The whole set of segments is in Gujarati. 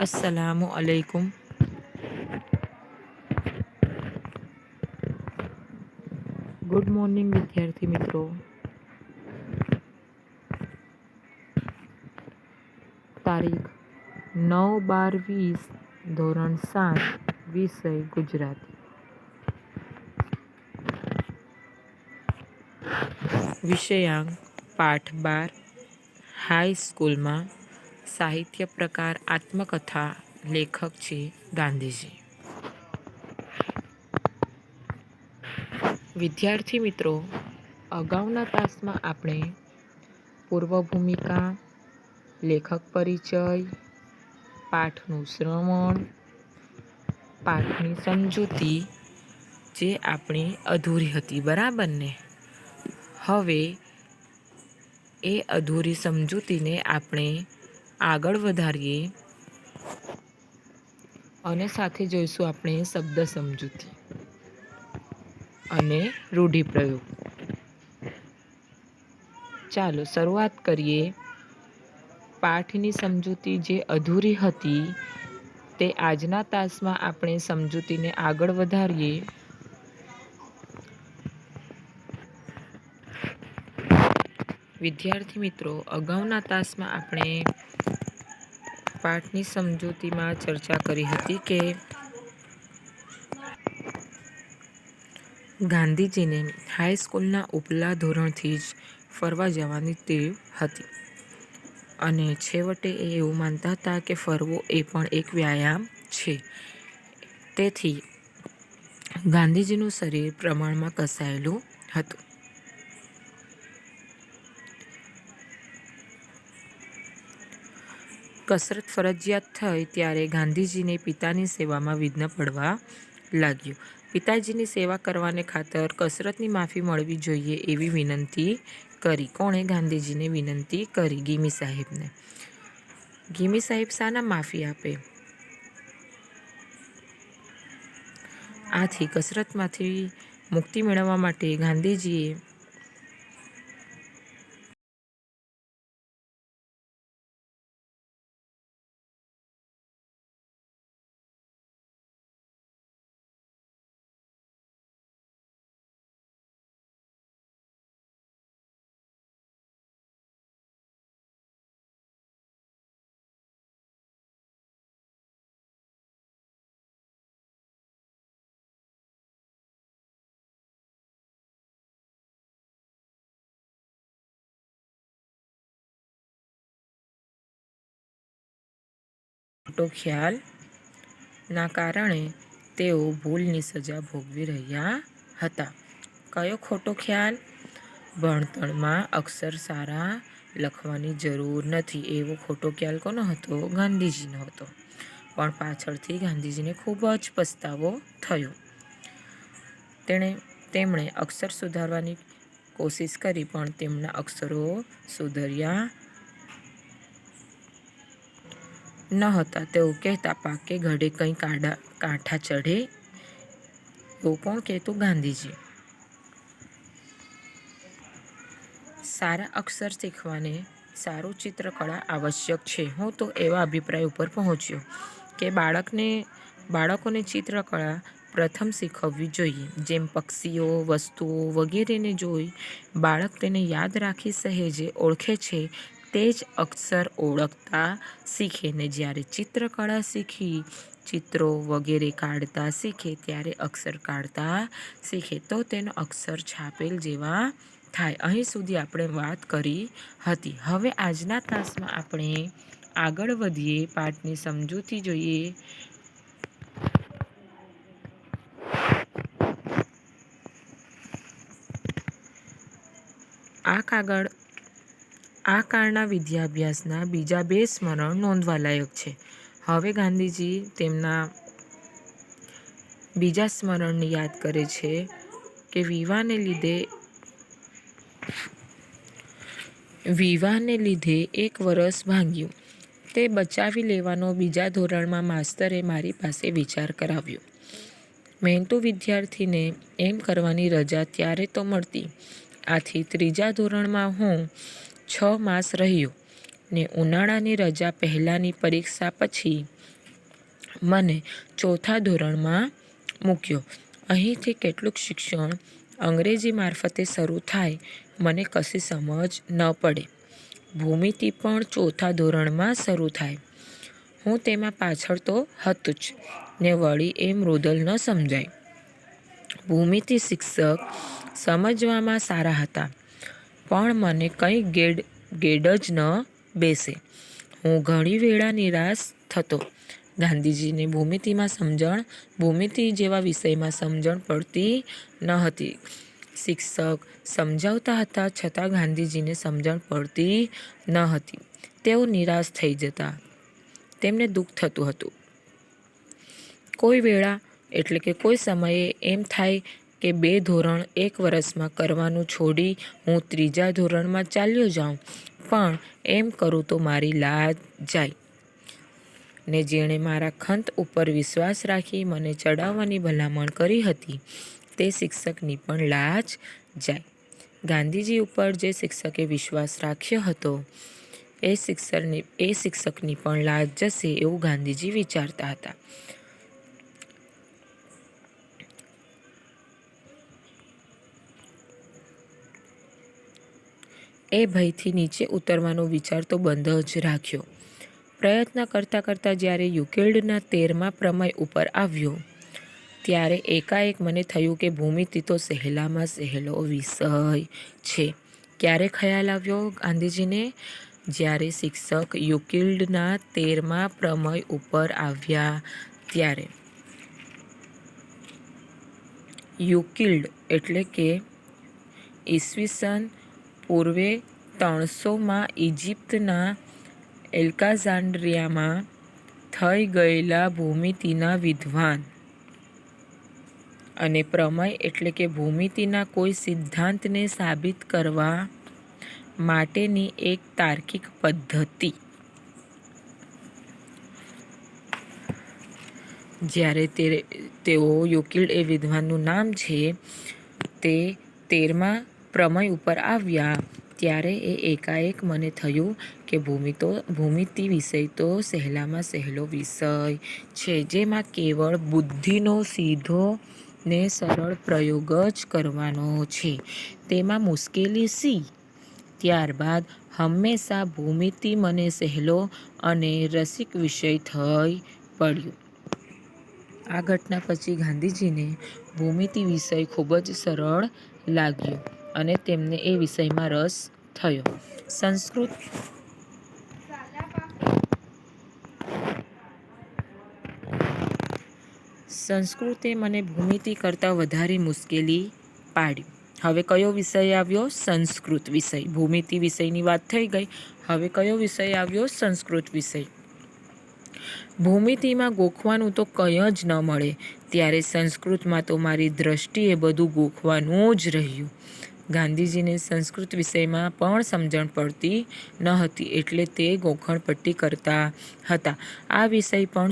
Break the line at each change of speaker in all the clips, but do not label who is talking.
અસલામુ અલૈકુમ ગુડ મોર્નિંગ વિદ્યાર્થી મિત્રો તારીખ નવ બાર વીસ ધોરણ સાત વિષય ગુજરાતી વિષયાંક પાઠ બાર હાઈસ્કૂલમાં સાહિત્ય પ્રકાર આત્મકથા લેખક છે ગાંધીજી. વિદ્યાર્થી મિત્રો, અગાઉના તાસમાં આપણે પૂર્વ ભૂમિકા લેખક પરિચય, પાઠનું શ્રવણ, પાઠની સમજૂતી જે આપણી અધૂરી હતી, બરાબર ને? હવે એ અધૂરી સમજૂતીને આપણે આગળ વધારીએ. અને સાથે જોઈશું આપણે શબ્દ સમજૂતી. અને રૂઢિપ્રયોગ. ચાલો શરૂઆત કરીએ. પાઠની સમજૂતી જે અધૂરી હતી, તે આજના તાસમાં આપણે સમજૂતીને આગળ વધારીએ. વિદ્યાર્થી મિત્રો, અગાઉના તાસમાં આપણે પાઠની સમજૂતીમાં ચર્ચા કરી હતી કે ગાંધીજીને હાઈસ્કૂલના ઉપલા ધોરણથી જ ફરવા જવાની ટેવ હતી. અને છેવટે એ એવું માનતા હતા કે ફરવો એ પણ એક વ્યાયામ છે. તેથી ગાંધીજીનું શરીર પ્રમાણમાં કસાયેલું હતું. કસરત ફરજિયાત થઈ ત્યારે ગાંધીજીને પિતાની સેવામાં વિઘ્ન પડવા લાગ્યું. પિતાજીની સેવા કરવાને ખાતર કસરતની માફી મળવી જોઈએ એવી વિનંતી કરી. કોણે ગાંધીજીને વિનંતી કરી? ગીમી સાહેબને. ગીમી સાહેબ શાના માફી આપે? આથી કસરતમાંથી મુક્તિ મેળવવા માટે ગાંધીજીએ ખોટો ખ્યાલના કારણે તેઓ ભૂલની સજા ભોગવી રહ્યા હતા. કયો ખોટો ખ્યાલ? ભણતરમાં અક્ષર સારા લખવાની જરૂર નથી. એવો ખોટો ખ્યાલ કોનો હતો? ગાંધીજીનો હતો. પણ પાછળથી ગાંધીજીને ખૂબ જ પસ્તાવો થયો. તેણે, તેમણે અક્ષર સુધારવાની કોશિશ કરી, પણ તેમના અક્ષરો સુધર્યા ન હતા. તેઓ કહેતા, પાકે ઘડે કંઈ કાડા, કાંઠા ચઢે? એવું કોણ કહેતું? ગાંધીજી. સારા અક્ષર શીખવાને સારું ચિત્રકળા આવશ્યક છે. હું તો એવા અભિપ્રાય ઉપર પહોંચ્યો કે બાળકને, બાળકોને ચિત્રકળા પ્રથમ શીખવવી જોઈએ. જેમ પક્ષીઓ, વસ્તુઓ વગેરેને જોઈ બાળક તેને યાદ રાખી સહેજે ઓળખે છે તે જ અક્ષર ઓળખતા શીખે ને જ્યારે ચિત્રકળા શીખી, ચિત્રો વગેરે કાઢતા શીખે ત્યારે અક્ષર કાઢતા શીખે, તો તેનો અક્ષર છાપેલ જેવા થાય. અહીં સુધી આપણે વાત કરી હતી. હવે આજના તાસમાં આપણે આગળ વધીએ, પાઠની સમજૂતી જોઈએ. આ કાગળ આ કાળના વિદ્યાભ્યાસના બીજા બે સ્મરણ નોંધવાલાયક છે. હવે ગાંધીજી તેમના બીજા સ્મરણને યાદ કરે છે કે વિવાહને લીધે વિવાહને લીધે એક વરસ ભાંગ્યું. તે બચાવી લેવાનો બીજા ધોરણમાં માસ્તરે મારી પાસે વિચાર કરાવ્યો. મહેનતુ વિદ્યાર્થીને એમ કરવાની રજા ત્યારે તો મળતી. આથી ત્રીજા ધોરણમાં હું છ માસ રહ્યો ને ઉનાળાની રજા પહેલાંની પરીક્ષા પછી મને ચોથા ધોરણમાં મૂક્યો. અહીંથી કેટલુંક શિક્ષણ અંગ્રેજી મારફતે શરૂ થાય મને કશી સમજ ન પડે. ભૂમિતિ પણ ચોથા ધોરણમાં શરૂ થાય. હું તેમાં પાછળ તો હતું જ ને વળી એ મૃદલ ન સમજાય. ભૂમિતિ શિક્ષક સમજવામાં સારા હતા. પણ મને કંઈ ગેડ ગેડ જ ન બેસે. હું ઘણી વેળા નિરાશ થતો. ગાંધીજીને ભૂમિતિમાં સમજણ, ભૂમિતિ જેવા વિષયમાં સમજણ પડતી ન હતી. શિક્ષક સમજાવતા હતા છતાં ગાંધીજીને સમજણ પડતી ન હતી. તેઓ નિરાશ થઈ જતા. તેમને દુઃખ થતું હતું. કોઈ વેળા, એટલે કે કોઈ સમયે એમ થાય કે બે ધોરણ એક વર્ષમાં કરવાનું છોડી હું ત્રીજા ધોરણમાં ચાલ્યો જાઉં. પણ એમ કરું તો મારી લાજ જાય. ને જેણે મારા ખંત ઉપર વિશ્વાસ રાખી મને ચડાવવાની ભલામણ કરી હતી, તે શિક્ષકની પણ લાજ જાય. ગાંધીજી ઉપર જે શિક્ષકે વિશ્વાસ રાખ્યો હતો, એ શિક્ષકની એ શિક્ષકની પણ લાજ જશે એવું ગાંધીજી વિચારતા હતા. એ ભયથી નીચે ઉતરવાનો વિચાર તો બંધ જ રાખ્યો. પ્રયત્ન કરતાં કરતાં જ્યારે યુકેલ્ડના તેરમા પ્રમેય ઉપર આવ્યો, ત્યારે એકાએક મને થયું કે ભૂમિતિ તો સહેલામાં સહેલો વિષય છે. ક્યારે ખ્યાલ આવ્યો ગાંધીજીને? જ્યારે શિક્ષક યુકિલ્ડના તેરમા પ્રમેય ઉપર આવ્યા ત્યારે. યુકિલ્ડ એટલે કે ઈસવીસન પૂર્વે ત્રણસોમાં ઇજિપ્તના એલ્કાઝાન્ડ્રિયામાં થઈ ગયેલા ભૂમિતિના વિદ્વાન. અને પ્રમેય એટલે કે ભૂમિતિના કોઈ સિદ્ધાંતને સાબિત કરવા માટેની એક તાર્કિક પદ્ધતિ. જ્યારે તે તેઓ યુકિલ્ડ એ વિદ્વાનનું નામ છે, તે તેરમા પ્રમેય ઉપર આવ્યા ત્યારે એ એકાએક મને થયું કે ભૂમિતો ભૂમિતિ વિષય તો સહેલામાં સહેલો વિષય છે, જેમાં કેવળ બુદ્ધિનો સીધો ને સરળ પ્રયોગ જ કરવાનો છે. તેમાં મુશ્કેલી સી? ત્યારબાદ હંમેશા ભૂમિતિ મને સહેલો અને રસિક વિષય થઈ પડ્યો. આ ઘટના પછી ગાંધીજીને ભૂમિતિ વિષય ખૂબ જ સરળ લાગ્યો. અને તેમને એ વિષયમાં રસ થયો. સંસ્કૃત સંસ્કૃતે મને ભૂમિતિ કરતાં વધારે મુશ્કેલી પાડી. હવે કયો વિષય આવ્યો? સંસ્કૃત વિષય. ભૂમિતિ વિષયની વાત થઈ ગઈ. હવે કયો વિષય આવ્યો? સંસ્કૃત વિષય. ભૂમિતિમાં ગોખવાનું તો કંઈ જ ન મળે. ત્યારે સંસ્કૃતમાં તો મારી દ્રષ્ટિએ બધું ગોખવાનું જ રહ્યું. ગાંધીજીને સંસ્કૃત વિષયમાં પણ સમજણ પડતી ન હતી એટલે તે ગોખણપટ્ટી કરતા હતા. આ વિષય પણ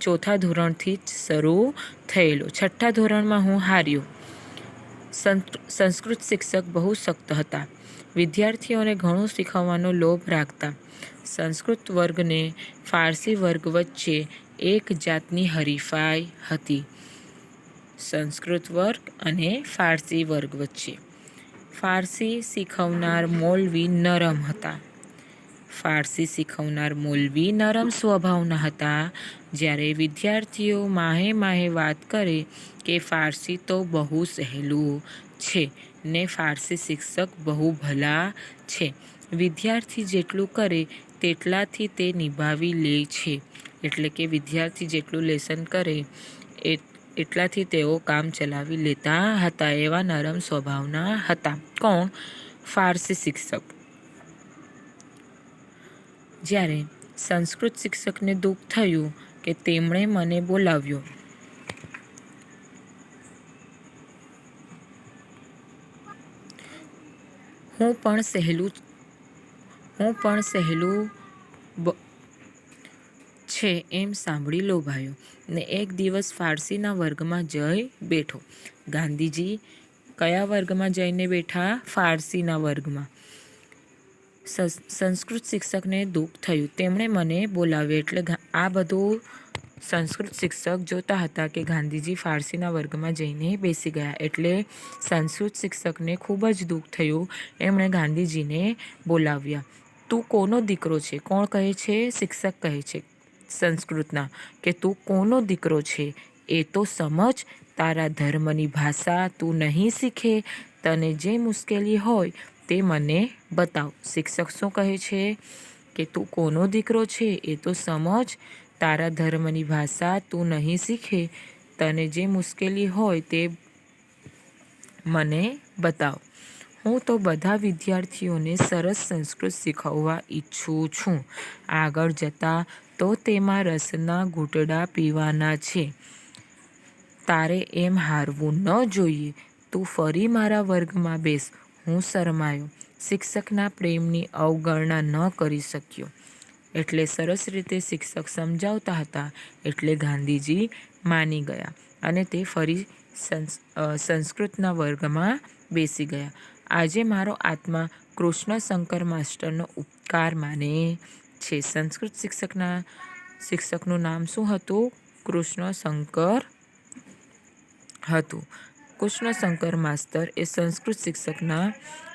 ચોથા ધોરણથી જ શરૂ થયેલો. છઠ્ઠા ધોરણમાં હું હાર્યો. સંસ્કૃત શિક્ષક બહુ સખ્ત હતા. વિદ્યાર્થીઓને ઘણું શીખવવાનો લોભ રાખતા. સંસ્કૃત વર્ગને ફારસી વર્ગ વચ્ચે એક જાતની હરીફાઈ હતી. સંસ્કૃત વર્ગ અને ફારસી વર્ગ વચ્ચે. ફારસી શીખવનાર મૌલવી નરમ હતા. ફારસી શીખવનાર મૌલવી નરમ સ્વભાવના હતા. જ્યારે વિદ્યાર્થીઓ માહે માહે વાત કરે કે ફારસી તો બહુ સહેલું છે, ને ફારસી શિક્ષક બહુ ભલા છે. વિદ્યાર્થી જેટલું કરે તેટલાથી તે નિભાવી લે છે. એટલે કે વિદ્યાર્થી જેટલું લેસન કરે એ એટલાથી તેઓ કામ ચલાવી લેતા હતા એવા નરમ સ્વભાવના હતા. કોણ? ફારસી શિક્ષક. જ્યારે સંસ્કૃત શિક્ષકને દુઃખ થયું કે તેમણે મને બોલાવ્યો. હું પણ સહેલું, હું પણ સહેલું છે એમ સાંભળી લોભાયો. ને એક દિવસ ફારસીના વર્ગમાં જઈ બેઠો. ગાંધીજી કયા વર્ગમાં જઈને બેઠા? ફારસીના વર્ગમાં. સંસ્કૃત શિક્ષકને દુઃખ થયું. તેમણે મને બોલાવ્યો એટલે આ બધું સંસ્કૃત શિક્ષક જોતા હતા કે ગાંધીજી ફારસીના વર્ગમાં જઈને બેસી ગયા એટલે સંસ્કૃત શિક્ષકને ખૂબ જ દુઃખ થયું. એમણે ગાંધીજીને બોલાવ્યા. તું કોનો દીકરો છે? કોણ કહે છે? શિક્ષક કહે છે. સંસ્કૃતના કે તું કોનો દીકરો છે? એ તો સમજ. તારા ધર્મની ભાષા તું નહીં શીખે. તને જે મુશ્કેલી હોય તે મને બતાવ. શિક્ષક શું કહે છે? કે તું કોનો દીકરો છે? એ તો સમજ. તારા ધર્મની ભાષા તું નહીં શીખે. તને જે મુશ્કેલી હોય તે મને બતાવ. હું તો બધા વિદ્યાર્થીઓને સરસ સંસ્કૃત શીખવવા ઈચ્છું છું. આગળ જતાં તો તેમાં રસના ઘૂંટડા પીવાના છે. તારે એમ હારવું ન જોઈએ. તું ફરી મારા વર્ગમાં બેસ. હું શરમાયો. શિક્ષકના પ્રેમની અવગણના ન કરી શક્યો. એટલે સરસ રીતે શિક્ષક સમજાવતા હતા. એટલે ગાંધીજી માની ગયા અને તે ફરી સંસ્કૃતના વર્ગમાં બેસી ગયા. આજે મારો આત્મા કૃષ્ણશંકર માસ્ટરનો ઉપકાર માને. છે. સંસ્કૃત શિક્ષકના શિક્ષકનું નામ શું હતું? કૃષ્ણશંકર હતું. કૃષ્ણશંકર માસ્તર એ સંસ્કૃત શિક્ષકના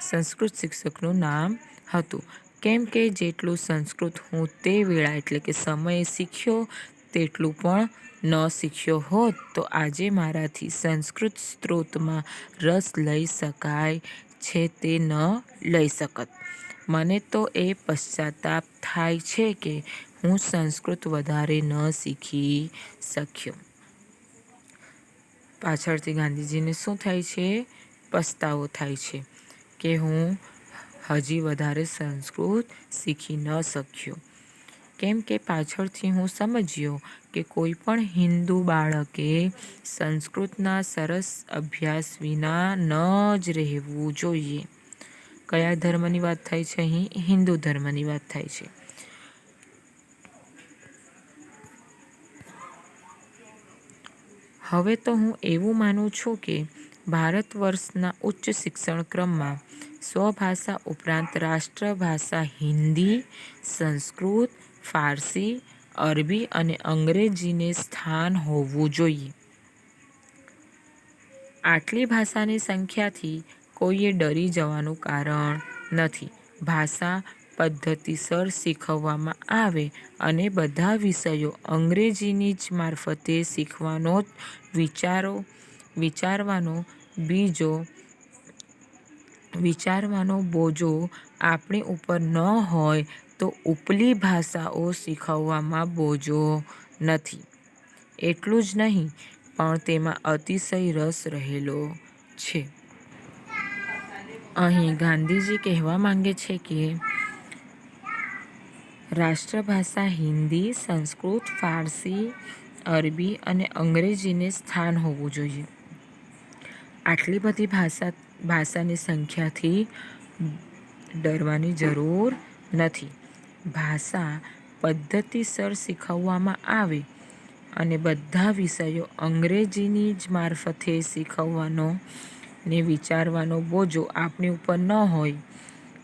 સંસ્કૃત શિક્ષકનું નામ હતું. કેમ કે જેટલું સંસ્કૃત હું તે વેળા એટલે કે સમયે શીખ્યો, તેટલું પણ ન શીખ્યો હોત, તો આજે મારાથી સંસ્કૃત સ્ત્રોતમાં રસ લઈ શકાય છે તે ન લઈ શકત. મને તો એ પશ્ચાતાપ થાય છે કે હું સંસ્કૃત વધારે ન શીખી શક્યો. પાછળથી ગાંધીજીને શું થાય છે? પસ્તાવો થાય છે કે હું હજી વધારે સંસ્કૃત શીખી ન શક્યો. કેમ કે પાછળથી હું સમજ્યો કે કોઈ પણ હિન્દુ બાળકે સંસ્કૃતના સરસ અભ્યાસ વિના ન જ રહેવું જોઈએ. કયા ધર્મની વાત થાય છે? અહીં હિન્દુ ધર્મની વાત થાય છે. હવે તો હું એવું માનું છું કે ભારત વર્ષના ઉચ્ચ શિક્ષણ ક્રમમાં સ્વભાષા ઉપરાંત રાષ્ટ્રભાષા હિન્દી, સંસ્કૃત, ફારસી, અરબી અને અંગ્રેજીને સ્થાન હોવું જોઈએ. આટલી ભાષાની સંખ્યાથી કોઈએ ડરી જવાનું કારણ નથી. ભાષા પદ્ધતિસર શીખવવામાં આવે અને બધા વિષયો અંગ્રેજીની જ મારફતે શીખવાનો વિચારો, વિચારવાનો બીજો, વિચારવાનો બોજો આપણી ઉપર ન હોય તો ઉપલી ભાષાઓ શીખવવામાં બોજો નથી. એટલું જ નહીં, પણ તેમાં અતિશય રસ રહેલો છે. અહીં ગાંધીજી કહેવા માંગે છે કે રાષ્ટ્રભાષા હિન્દી, સંસ્કૃત, ફારસી, અરબી અને અંગ્રેજીને સ્થાન હોવું જોઈએ. આટલી બધી ભાષા, ભાષાની સંખ્યાથી ડરવાની જરૂર નથી. ભાષા પદ્ધતિસર શીખવવામાં આવે અને બધા વિષયો અંગ્રેજીની જ મારફતે શીખવવાનો ને વિચારવાનો બોજો આપણી ઉપર ન હોય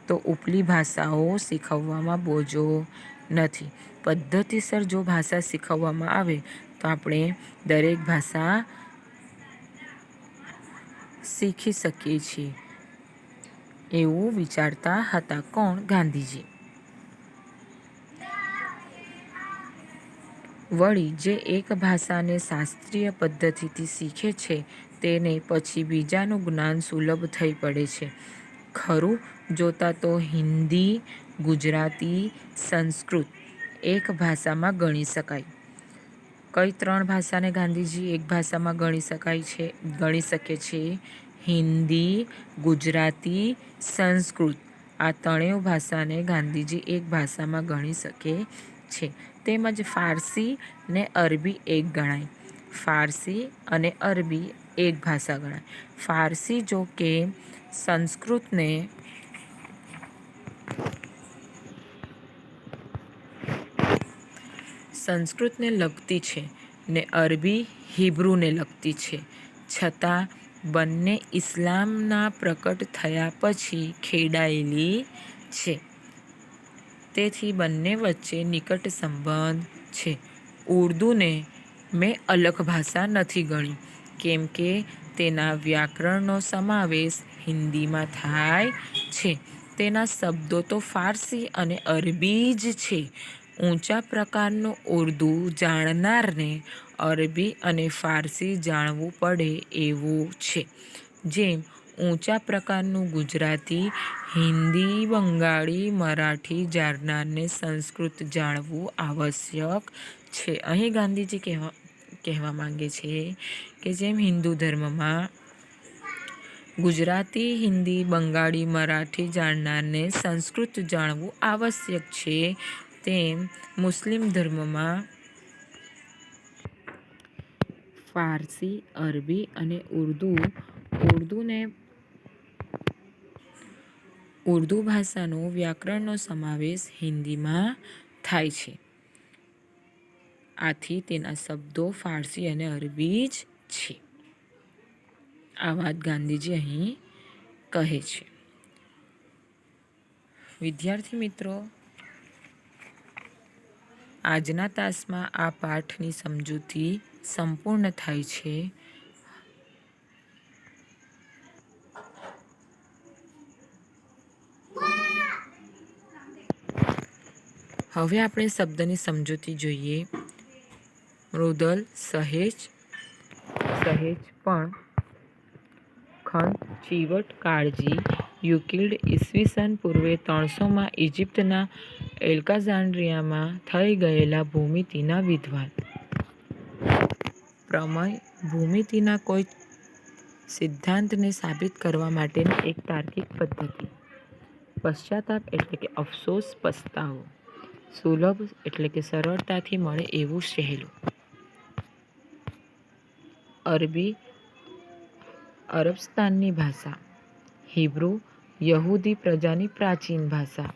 તો ઉપલી ભાષાઓ શીખવવામાં બોજો નથી. પદ્ધતિસર જો ભાષા શીખવવામાં આવે તો આપણે દરેક ભાષા શીખી શકીએ છીએ. એવું વિચારતા હતા કોણ? ગાંધીજી. વળી જે એક ભાષાને શાસ્ત્રીય પદ્ધતિથી શીખે છે તેને પછી બીજાનું જ્ઞાન સુલભ થઈ પડે છે. ખરું, જોતાં તો હિન્દી, ગુજરાતી, સંસ્કૃત એક ભાષામાં ગણી શકાય. કઈ ત્રણ ભાષાને ગાંધીજી એક ભાષામાં ગણી શકાય છે? ગણી શકે છે. હિન્દી, ગુજરાતી, સંસ્કૃત આ ત્રણેય ભાષાને ગાંધીજી એક ભાષામાં ગણી શકે છે. તેમજ ફારસી ને અરબી એક ગણાય. ફારસી અને અરબી એક ભાષા ગણાય. ફારસી જો કે સંસ્કૃતને સંસ્કૃતને લગતી છે ને અરબી હિબ્રુને લગતી છે. છતાં બંને ઇસ્લામના પ્રકટ થયા પછી ખેડાયેલી છે. તેથી બંને વચ્ચે નિકટ સંબંધ છે. ઉર્દૂને મેં અલગ ભાષા નથી ગણી. કેમ કે તેના વ્યાકરણનો સમાવેશ હિન્દીમાં થાય છે. તેના શબ્દો તો ફારસી અને અરબી જ છે. ઊંચા પ્રકારનું ઉર્દુ જાણનારને અરબી અને ફારસી જાણવું પડે એવું છે. જેમ ઊંચા પ્રકારનું ગુજરાતી, હિન્દી, બંગાળી, મરાઠી જાણનારને સંસ્કૃત જાણવું આવશ્યક છે. અહીં ગાંધીજી કહેવા કહેવા માંગે છે કે જેમ હિન્દુ ધર્મમાં ગુજરાતી, હિન્દી, બંગાળી, મરાઠી જાણનારને સંસ્કૃત જાણવું આવશ્યક છે, તેમ મુસ્લિમ ધર્મમાં ફારસી, અરબી અને ઉર્દુ, ઉર્દુને ઉર્દુ ભાષાનો વ્યાકરણનો સમાવેશ હિન્દીમાં થાય છે. આથી તેના શબ્દો ફારસી અને અરબી જ છે. આ વાત ગાંધીજી અહીં કહે છે. વિદ્યાર્થી મિત્રો, આજના તાસમાં આ પાઠની સમજૂતી સંપૂર્ણ થાય છે. હવે આપણે શબ્દની સમજૂતી જોઈએ. મૃદલ સહેજ સહેજ પણ ખંત, ચીવટ, કાળજી, યુકિલ્ડ, ઈસવીસન પૂર્વે ત્રણસોમાં ઇજિપ્તના એલ્કાઝાન્ડ્રિયામાં થઈ ગયેલા ભૂમિતિના વિદ્વાન. પ્રમેય ભૂમિતિના કોઈ સિદ્ધાંતને સાબિત કરવા માટેની એક તાર્કિક પદ્ધતિ. પશ્ચાતાપ એટલે કે અફસોસ પસ્તાવો. સુલભ એટલે કે સરળતાથી મળે એવું સહેલું. અરબી, અરબસ્તાનની ભાષા. હિબ્રુ, યહૂદી પ્રજાની પ્રાચીન ભાષા.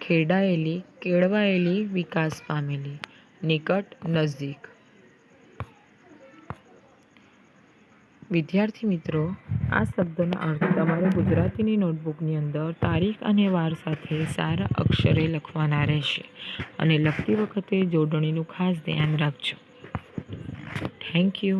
ખેડાયેલી, કેળવાયેલી, વિકાસ પામેલી. નિકટ, નજદીક. વિદ્યાર્થી મિત્રો, આ શબ્દનો અર્થ તમારે ગુજરાતીની નોટબુકની અંદર તારીખ અને વાર સાથે સારા અક્ષરે લખવાના રહેશે. અને લખતી વખતે જોડણીનું ખાસ ધ્યાન રાખજો. Thank you